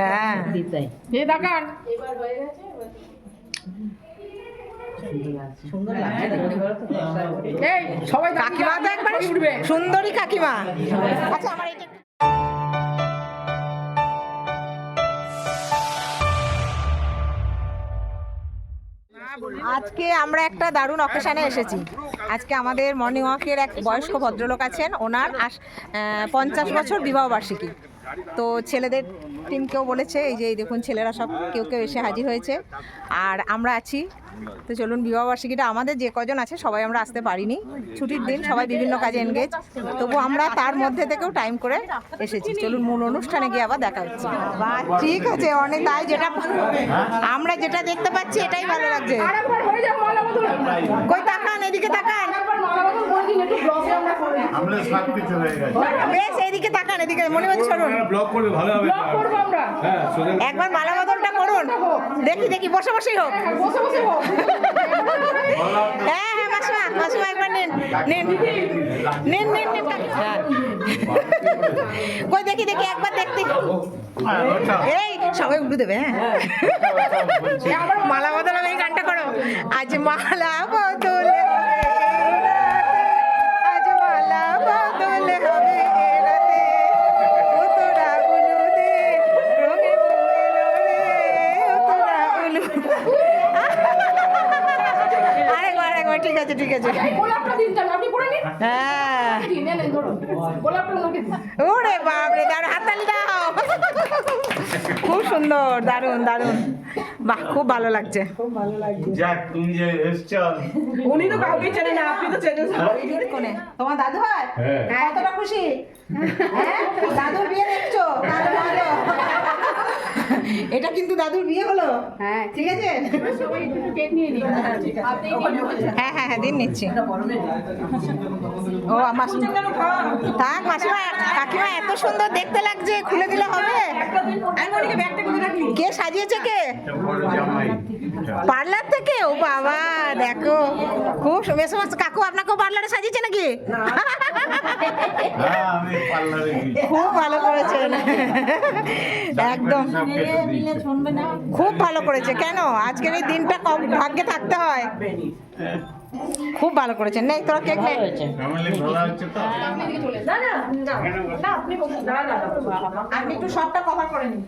হ্যাঁ। দিতাই দেখান সুন্দর লাগছে। দেখতে। সবাই কাকিমা তো একবার উঠবে। সুন্দরী কাকিমা। আচ্ছা আমার এটা আজকে আমরা একটা দারুণ অকেশানে এসেছি। আজকে আমাদের মর্নিং ওয়াকের এক বয়স্ক ভদ্রলোক আছেন। ওনার পঞ্চাশ বছর বিবাহ বার্ষিকী তো ছেলেদের টিমকেও বলেছে, এই যে, এই দেখুন ছেলেরা সব কেউ কেউ এসে হাজির হয়েছে। আর আমরা আছি। তো চলুন, বিবাহ বার্ষিকীটা আমাদের যে কজন আছে, সবাই আমরা আসতে পারিনি। ছুটির দিন সবাই বিভিন্ন কাজে এনগেজ তবু আমরা তার মধ্যে থেকেও টাইম করে এসেছি। চলুন, মূল অনুষ্ঠানে গিয়ে আবার দেখা হচ্ছে। বাহ ঠিক আছে অনেক তাই যেটা আমরা যেটা দেখতে পাচ্ছি, এটাই ভালো লাগছে। কই তাকান, এদিকে তাকান। বেশ এইদিকে তাকান এদিকে মনে হচ্ছে সরুন ব্লক করলে ভালো হবে ব্লগ করব আমরা। হ্যাঁ একবার মালা বদলটা করুন। দেখি দেখি বসে বসেই হোক। হ্যাঁ, বসে বসে হোক। হ্যাঁ হ্যাঁ মাসুমা মাসুমা একবার নিন নিন। নিন নিন নিন হ্যাঁ। কই দেখি দেখি একবার দেখতে এই সবাই উল্টু দেবে হ্যাঁ। মালা বদল হবে এই গানটা করো। আজ মালা বদল আরেকবার আরেকবার ঠিক আছে ঠিক আছে। হ্যাঁ। ওরে বাপরে দাও। খুব সুন্দর দারুণ দারুণ। বাহ খুব ভালো লাগছে। যাক তুমি যে এসছো। উনি তো কাউকে চেনে না আপনি তো চেনেন কোনে তোমার দাদু হয়? হ্যাঁ। কতটা খুশি? হ্যাঁ দাদুর বিয়ে দেখছ? ভালো। এটা কিন্তু দাদুর বিয়ে হলো। হ্যাঁ। ঠিক আছে? সবাই একটু কেক নিয়ে নিন হ্যাঁ হ্যাঁ হ্যাঁ দিন নিচ্ছি। ও আমার থাক মাসিমা কাকিমা এত সুন্দর দেখতে লাগছে খুলে দিলে হবে। কে সাজিয়েছে কে? পার্লার থেকে? ও বাবা দেখো। খুব বেশ কাকু আপনাকেও পার্লারে সাজিয়েছে নাকি? হ্যাঁ আমি পার্লারে গেছি খুব ভালো করেছেন। একদম। খুব ভালো করেছে। কেন? আজকের এই দিনটা কম ভাগ্যে থাকতে হয়। খুব ভালো করেছেন নেই তোরা কেক নে। ফ্যামিলি ভালো হচ্ছে তো? আপনি একটু সবটা কভার করে নিন।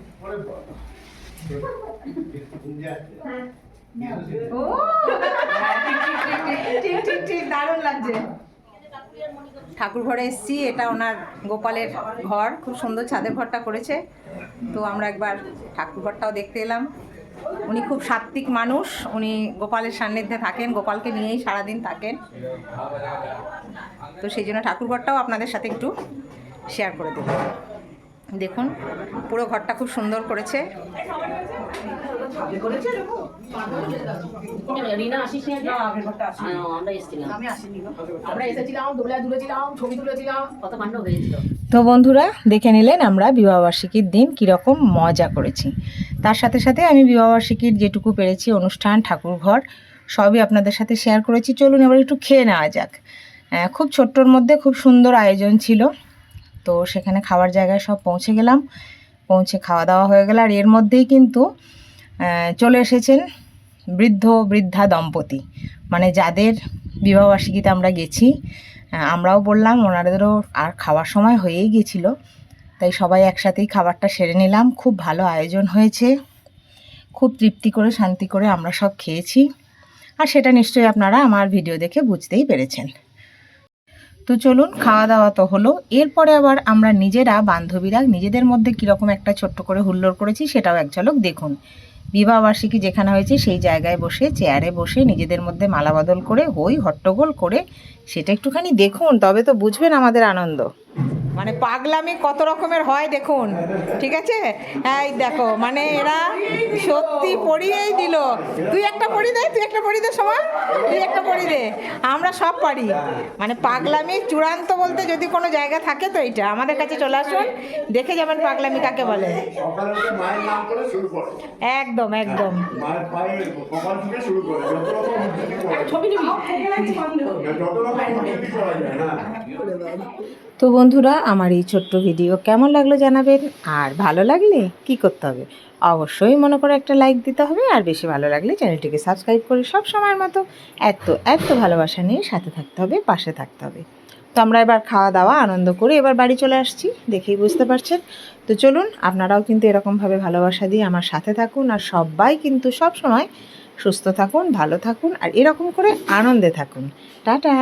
ও! ঠিক ঠিক ঠিক দারুণ লাগছে। ঠাকুর ঘরে এসেছি, এটা ওনার গোপালের ঘর, খুব সুন্দর ছাদের ঘরটা করেছে। তো আমরা একবার ঠাকুর ঘরটাও দেখতে এলাম। উনি খুব সাত্বিক মানুষ, উনি গোপালের সান্নিধ্যে থাকেন, গোপালকে নিয়েই সারাদিন থাকেন। তো সেই জন্য ঠাকুর ঘরটাও আপনাদের সাথে একটু শেয়ার করে দেবো। দেখুন পুরো ঘরটা খুব সুন্দর করেছে। রিনা আসিস না আমরা এসেছিলাম। আমরা এসেছিলাম দোলা তুলেছিলাম ছবি তুলেছিলাম। কত কাণ্ড হয়েছিল। তো বন্ধুরা দেখে নিলেন আমরা বিবাহবার্ষিকীর দিন কীরকম মজা করেছি। তার সাথে সাথে আমি বিবাহবার্ষিকীর যেটুকু পেরেছি অনুষ্ঠান ঠাকুরঘর সবই আপনাদের সাথে শেয়ার করেছি। চলুন এবার একটু খেয়ে নেওয়া যাক। খুব ছোট্টর মধ্যে খুব সুন্দর আয়োজন ছিল। তো সেখানে খাওয়ার জায়গায় সব পৌঁছে গেলাম। পৌঁছে খাওয়া দাওয়া হয়ে গেল আর এর মধ্যেই কিন্তু চলে এসেছেন বৃদ্ধ, বৃদ্ধা দম্পতি। মানে যাদের বিবাহবার্ষিকীতে আমরা গেছি আমরাও বললাম ওনাদেরও আর খাওয়ার সময় হয়েই গেছিল। তাই সবাই একসাথেই খাবারটা সেরে নিলাম। খুব ভালো আয়োজন হয়েছে। খুব তৃপ্তি করে, শান্তি করে আমরা সব খেয়েছি। আর সেটা নিশ্চয়ই আপনারা আমার ভিডিও দেখে বুঝতেই পেরেছেন। তো চলুন, খাওয়া দাওয়া তো হলো। এরপরে আবার আমরা নিজেরা, বান্ধবীরা, নিজেদের মধ্যে কীরকম একটা ছোট্ট করে হুল্লোড় করেছি সেটাও এক ঝলক দেখুন। বিবাহবার্ষিকী যেখানে হয়েছে সেই জায়গায় বসে, চেয়ারে বসে, নিজেদের মধ্যে মালা বদল করে, হই হট্টগোল করে, সেটা একটুখানি দেখুন, তবে তো বুঝবেন আমাদের আনন্দ। মানে পাগলামি কত রকমের হয় দেখুন ঠিক আছে? এই দেখো মানে এরা সত্যি পড়িয়েই দিল। তুই একটা পড়ি দে তুই একটা পড়ি দে সময় তুই একটা পড়ি দে। আমরা সব পারি। মানে পাগলামি চূড়ান্ত বলতে যদি কোনো জায়গা থাকে তো এটা আমাদের কাছে চলে আসুন দেখে যাবেন পাগলামি কাকে বলে। সকালে উঠে মায়ের নাম করে শুরু করে একদম একদম তো বন্ধুরা আমার এই ছোট্ট ভিডিও কেমন লাগল জানাবেন? আর ভালো লাগলে কি করতে হবে? অবশ্যই মনে করে একটা লাইক দিতে হবে, আর বেশি ভালো লাগলে চ্যানেলটিকে সাবস্ক্রাইব করে সব সময়ের মতো এত এত ভালোবাসা নিয়ে সাথে থাকতে হবে, পাশে থাকতে হবে। তো আমরা এবার খাওয়া দাওয়া আনন্দ করে এবার বাড়ি চলে আসছি, দেখেই বুঝতে পারছেন। তো চলুন, আপনারাও কিন্তু এরকমভাবে ভালোবাসা দিয়ে আমার সাথে থাকুন, আর সবাই কিন্তু সব সময় সুস্থ থাকুন, ভালো থাকুন, আর এরকম করে আনন্দে থাকুন। টাটা!